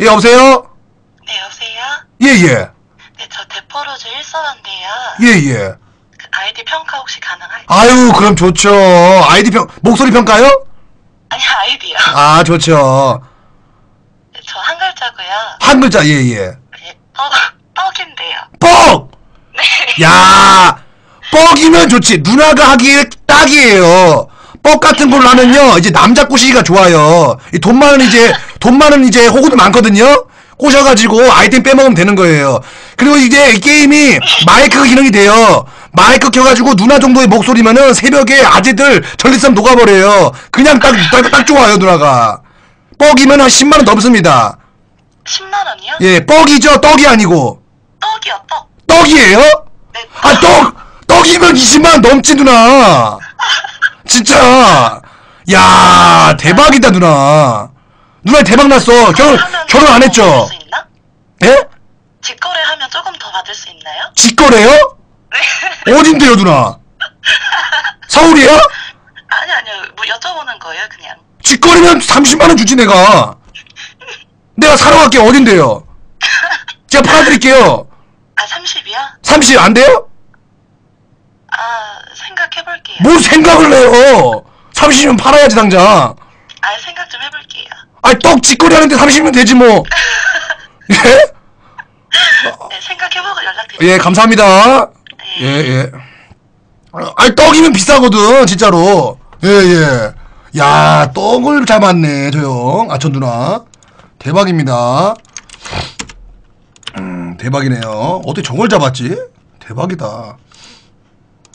예, 여보세요? 네, 여보세요? 예, 예. 네, 저 데포로즈 1서원인데요. 예, 예. 그 아이디 평가 혹시 가능할까요? 아유, 그럼 좋죠. 아이디 평, 목소리 평가요? 아니, 아이디요. 아, 좋죠. 네, 저 한 글자고요. 한 글자, 예, 예. 네! 네. 야, 뻑이면 좋지. 누나가 하기에 딱이에요. 뻑 같은 걸로 하면요, 이제 남자 꼬시기가 좋아요. 이 돈 많은 이제, 돈 많은 이제 호구도 많거든요? 꼬셔가지고 아이템 빼먹으면 되는 거예요. 그리고 이제 이 게임이 마이크 기능이 돼요. 마이크 켜가지고 누나 정도의 목소리면은 새벽에 아재들 전리쌈 녹아버려요. 그냥 딱, 딱, 딱 좋아요, 누나가. 뻑이면 한 10만원 넘습니다. 10만 원이요? 예, 뻑이죠, 떡이 아니고. 떡이요, 떡. 떡이에요? 네, 아, 떡! 떡이면 20만 넘지, 누나! 진짜! 야 대박이다, 누나. 누나 대박 났어. 결혼, 하면 결혼 안 했죠? 예? 직거래 하면 조금 더 받을 수 있나요? 직거래요? 네. 어딘데요, 누나? 서울이야? 아니, 아니요. 뭐 여쭤보는 거예요, 그냥. 직거래면 30만원 주지, 내가. 내가 사러 갈게, 어딘데요? 제가 팔아드릴게요. 아, 30이요? 30, 안 돼요? 아, 생각해볼게요. 뭘 생각을 해요? 30이면 팔아야지, 당장. 아, 생각 좀 해볼게요. 아니 떡 직거리 하는데 30면 되지 뭐. 예? 네, 생각해보고 연락드릴게요. 예, 감사합니다. 네. 예, 예. 어, 아니 떡이면 비싸거든, 진짜로. 예, 예. 야, 떡을 잡았네, 저 형. 아, 저 누나. 대박입니다. 음, 대박이네요. 어떻게 저걸 잡았지? 대박이다.